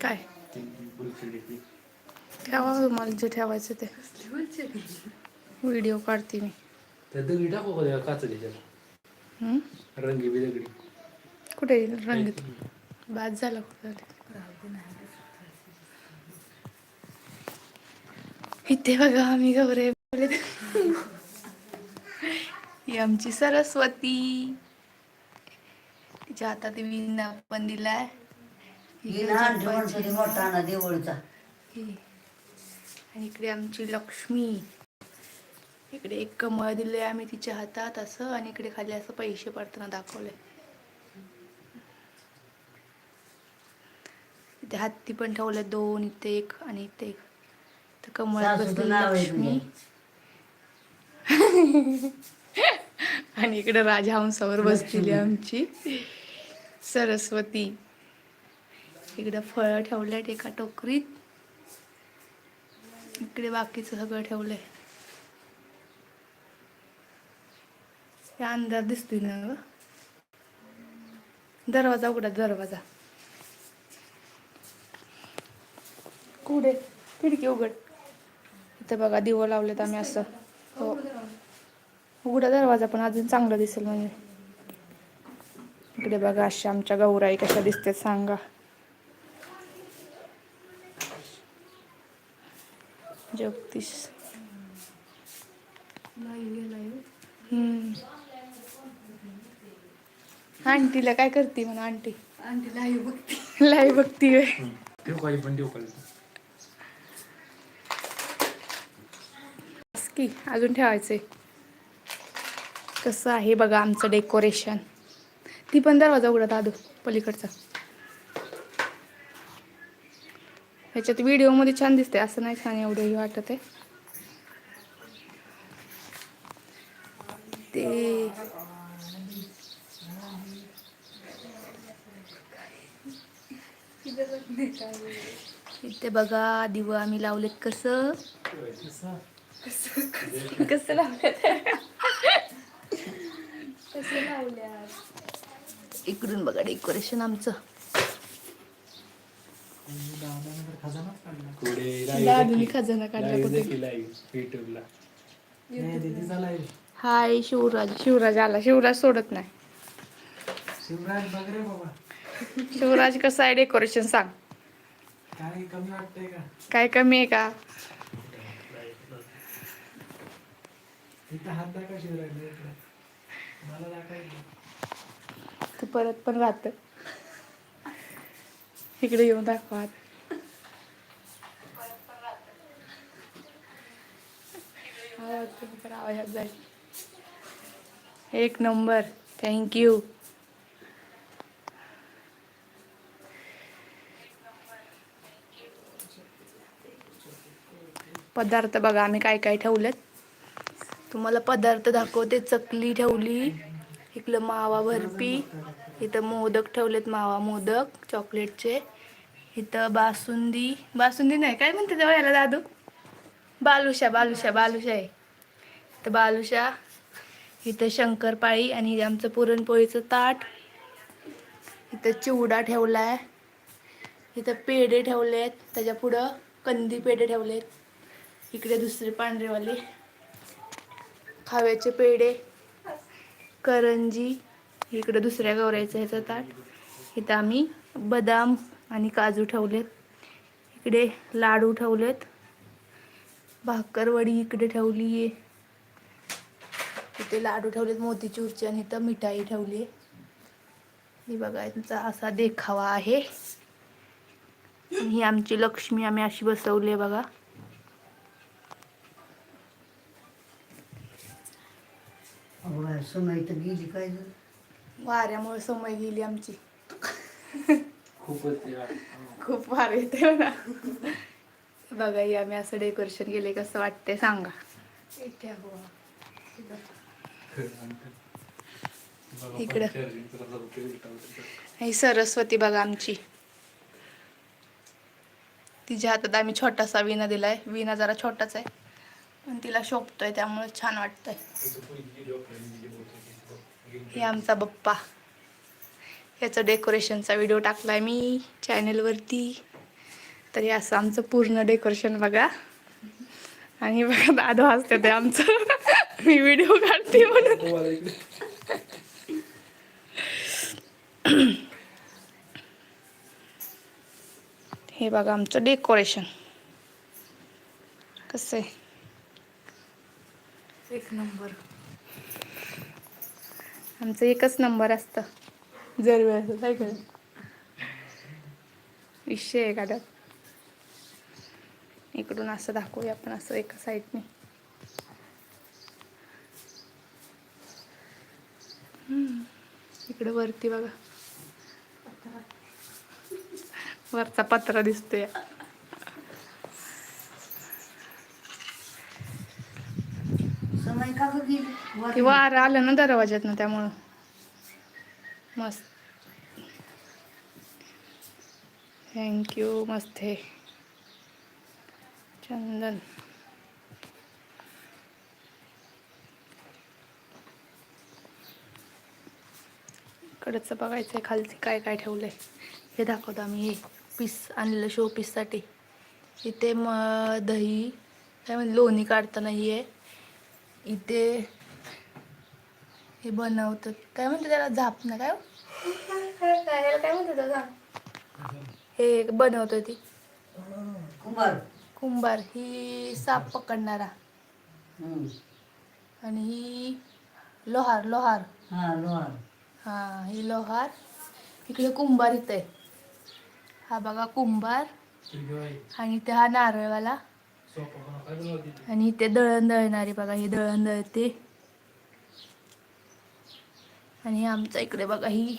काय? ती बुलशिडी ती. ठेवा तुम्हाला जे ठेवायचं ते. व्हिडिओ काढते मी. त्या दगडी टाकू का त्या काच त्याच्यात हम्म? रंगी बी दगडी. कुठे रंगीत. बाद झाला कुठं इथे बघा आम्ही गौरे ही आमची सरस्वती. तिच्या हातात विना पण दिलाय. ही. गणपती मोठा ना देवळचा. आणि इकडे आमची लक्ष्मी. इकडे एक कमळ दिले आम्ही तिच्या हातात असं आणि इकडे खाली असं पैसे पडताना दाखवले इथे हत्ती पण ठेवले दोन इथे एक आणि इथे एक. तर कमळात बसली लक्ष्मी. आणि इकडे राजहंसावर बसलेली आमची सरस्वती. इकडे फळं ठेवलेत एका टोकरीत. इकडे बाकीचं सगळं ठेवलंय. या अंधार दिसतोय ना ग? दरवाजा उघडा दरवाजा. कुठे? खिडकी उघड. इथं बघा दिवं लावलेत आम्ही असं. हो. उघडा दरवाजा पण अजून चांगला दिसेल म्हणजे. इकडे बघा अशा आमच्या गौराई कशा दिसते सांगा. जगदीश. आंटीला काय करते म्हणा आंटी? आंटी लाईव्ह बघती लाईव्ह बघती की अजून ठेवायचंय. कसं आहे बघा आमचं डेकोरेशन. ती पण दरवाजा उघडत आदू पलीकडचा. ह्याच्यात व्हिडिओमध्ये छान दिसते असं नाही छान एवढंही वाटत आहे. ते इथे बघा दिवा आम्ही लावलेत कसं? कसं लावल्यात कसं लावल्यात? इकडून बघा डेकोरेशन आमचं. दादूनी खजाना काढला कुठे? युट्यूबला हाय शिवराज. शिवराज आला. शिवराज सोडत नाही. शिवराज बघ रे बाबा. शिवराज कसं आहे डेकोरेशन सांग. काय कमी वाटतंय का? काय कमी आहे का? इथं हात दाखवा शिवराज इकडे मला दाखवायचं. तू परत पण राहत. इकडे येऊन दाखवा करा, एक नंबर. थँक्यू पदार्थ बघा आम्ही काय काय ठेवलेत? तुम्हाला पदार्थ दाखवते. चकली ठेवली इकडं मावा बर्फी इथं मोदक ठेवलेत मावा मोदक चॉकलेटचे. इथं बासुंदी बासुंदी नाही काय म्हणते तेव्हा याला दादू? बालुशा बालुशा बालुशा आहे. इथं बालुशा इथं शंकरपाळी आणि आमचं पुरणपोळीचं ताट. इथं चिवडा ठेवला आहे इथं पेढे ठेवलेत. त्याच्या पुढं कंदी पेढे ठेवलेत. इकडे दुसरे पांढरेवाले. खाव्याचे पेढे. करंजी. इकडे दुसऱ्या गवऱ्याचं ह्याचं ताट. इथं आम्ही बदाम आणि काजू ठेवलेत. इकडे लाडू ठेवलेत. भाकरवडी इकडे ठेवली आहे इथे लाडू ठेवलेत मोतीचूरचे आणि इथं मिठाई ठेवली. आहे ही बघा यांचा असा देखावा आहे. ही आमची लक्ष्मी आम्ही अशी बसवली आहे बघा. समय तर गेली काय? वाऱ्यामुळे समय गेली आमची. खूपच ते आहे. खूप वार येते ना बघा आम्ही असं डेकोरेशन केले कसं वाटतंय सांगा. बघा, इकडं. चार्जिंगचा ही सरस्वती बघा आमची. तिच्या हातात आम्ही छोटासा विणा दिलाय. विणा जरा छोटाच आहे. पण तिला शोभतोय त्यामुळे छान वाटतंय. हे आमचा बप्पा. ह्याचा डेकोरेशनचा व्हिडिओ टाकलाय मी चॅनलवरती. तर हे असं आमचं पूर्ण डेकोरेशन बघा. आणि बघा दादा असते ते आमचं. मी व्हिडिओ काढते म्हणून. हे बघा आमचं डेकोरेशन कसं आहे? एक नंबर. आमचं एकच नंबर असतं. जर वेळेस काय करेल विषय आहे का त्यात? इकडून असं दाखवूया आपण असं एका साईडने इकडे वरती बघा. वरचा पत्रा दिसतोय. ते वारं आलं ना दरवाज्यात ना त्यामुळं. मस्त. थँक्यू मस्त. आहे चंदन. इकडचं बघायचं आहे खालती काय काय ठेवलंय. हे दाखवतो आम्ही हे पीस आणलेलं शो पीससाठी इथे म दही काय म्हणजे लोणी काढताना ही आहे. इथे हे बनवतात. काय म्हणते त्याला? झाप ना काय हो? काय काय याला काय म्हणते त्याला? हे बनवतं ती. कुंभार. कुंभार. ही साप पकडणारा. आणि ही लोहार लोहार. हा लोहार. हां ही लोहार. इकडे कुंभार इथं आहे. हा बघा कुंभार. आणि इथे हा नारळवाला. आणि इथे दळण दळणारी बघा ही दळण दळते. आणि आमच्या इकडे बघा ही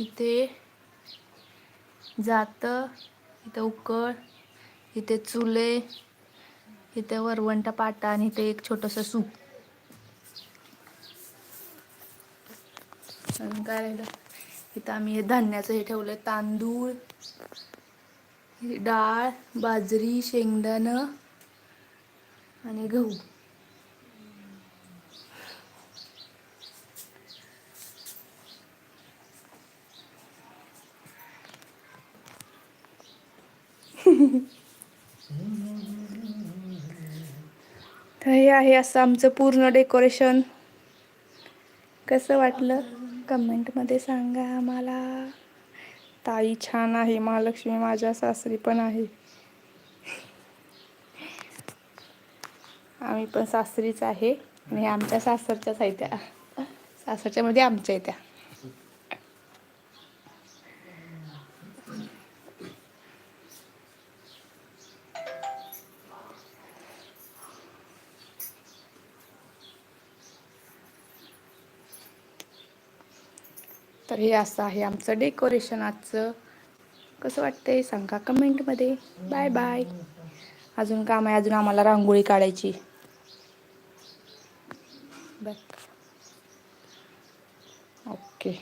इथे जात इथं उकळ इथे चुले इथे वरवंटा पाटा आणि इथे एक छोटस सूप. अजून काय राहिलं? इथं आम्ही हे धान्याचं हे ठेवलंय. तांदूळ डाळ बाजरी शेंगदाणं आणि गहू. तर हे आहे असं आमचं पूर्ण डेकोरेशन. कसं वाटलं? कमेंटमध्ये सांगा आम्हाला. ताई छान आहे महालक्ष्मी माझ्या सासरी पण आहे. आम्ही पण सासरीच आहे आणि आमच्या सासरच्याच आहे त्या. सासरच्या मध्ये आमच्या आहे त्या. तर हे असं आहे आमचं डेकोरेशन आजचं. कसं वाटतंय सांगा कमेंटमध्ये. बाय बाय अजून काम आहे अजून आम्हाला रांगोळी काढायची. Bye okay